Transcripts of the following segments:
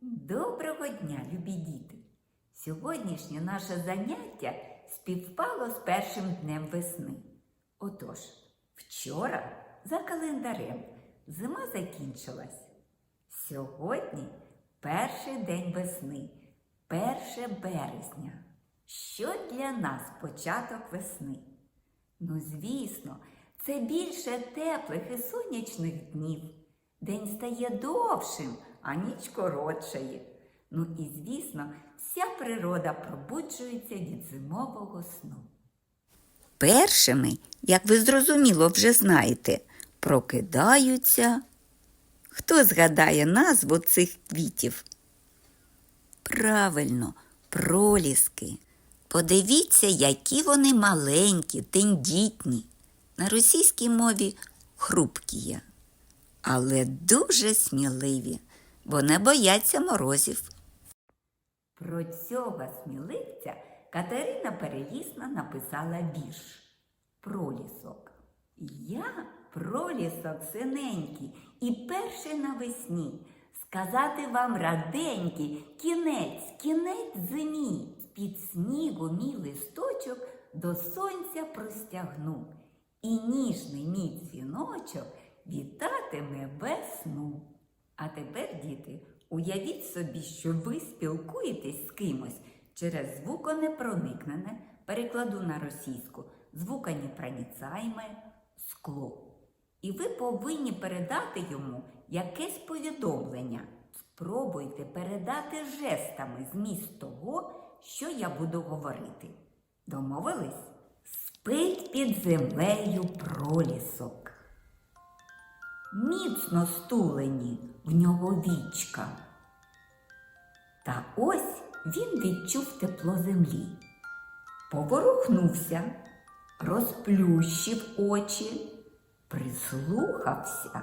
Доброго дня, любі діти! Сьогоднішнє наше заняття співпало з першим днем весни. Отож, вчора за календарем зима закінчилась. Сьогодні перший день весни, 1 березня. Що для нас початок весни? Ну, звісно, це більше теплих і сонячних днів. День стає довшим, а ніч коротшає. Ну і, звісно, вся природа пробуджується від зимового сну. Першими, як ви зрозуміло вже знаєте, прокидаються. Хто згадає назву цих квітів? Правильно, проліски. Подивіться, які вони маленькі, тендітні. На російській мові хрупкі, але дуже сміливі, бо не бояться морозів. Про цього сміливця Катерина Перелісна написала вірш Пролісок. Я пролісок синенький і перший навесні. Сказати вам раденький, кінець, кінець зимі. З-під снігу мій листочок до сонця простягну. І ніжний мій дзвіночок вітатиме весну. А тепер, діти, уявіть собі, що ви спілкуєтесь з кимось через звуконепроникнене, перекладу на російську, звуконепроницаєме скло. І ви повинні передати йому якесь повідомлення. Спробуйте передати жестами зміст того, що я буду говорити. Домовились? Спить під землею пролісок. Міцно стулені в нього вічка. Та ось він відчув тепло землі. Поворухнувся, розплющив очі, прислухався.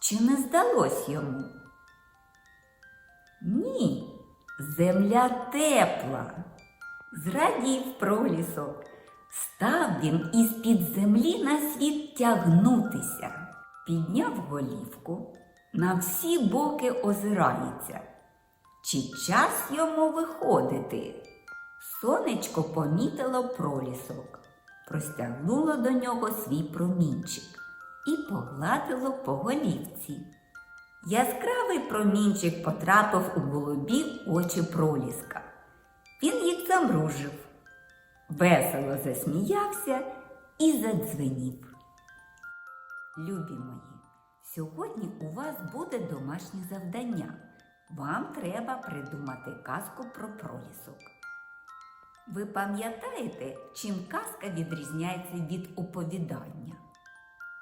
Чи не здалось йому? Ні, земля тепла. Зрадів пролісок. Став він із-під землі на світ тягнутися. Підняв голівку, на всі боки озирається. Чи час йому виходити? Сонечко помітило пролісок, простягнуло до нього свій промінчик і погладило по голівці. Яскравий промінчик потрапив у голубі очі проліска. Він їх замружив, весело засміявся і задзвенів. Любі мої, сьогодні у вас буде домашнє завдання. Вам треба придумати казку про пролісок. Ви пам'ятаєте, чим казка відрізняється від оповідання?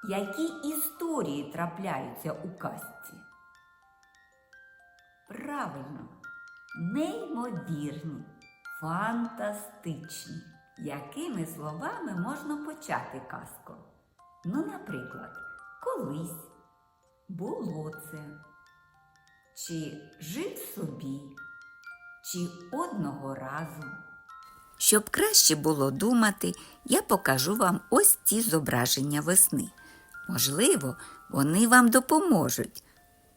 Які історії трапляються у казці? Правильно, неймовірні, фантастичні. Якими словами можна почати казку? Ну, наприклад, колись було це, чи жив собі, чи одного разу. Щоб краще було думати, я покажу вам ось ці зображення весни. Можливо, вони вам допоможуть.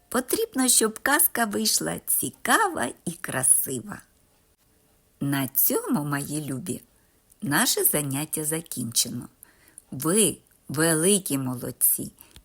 Потрібно, щоб казка вийшла цікава і красива. На цьому, мої любі, наше заняття закінчено. Ви великі молодці,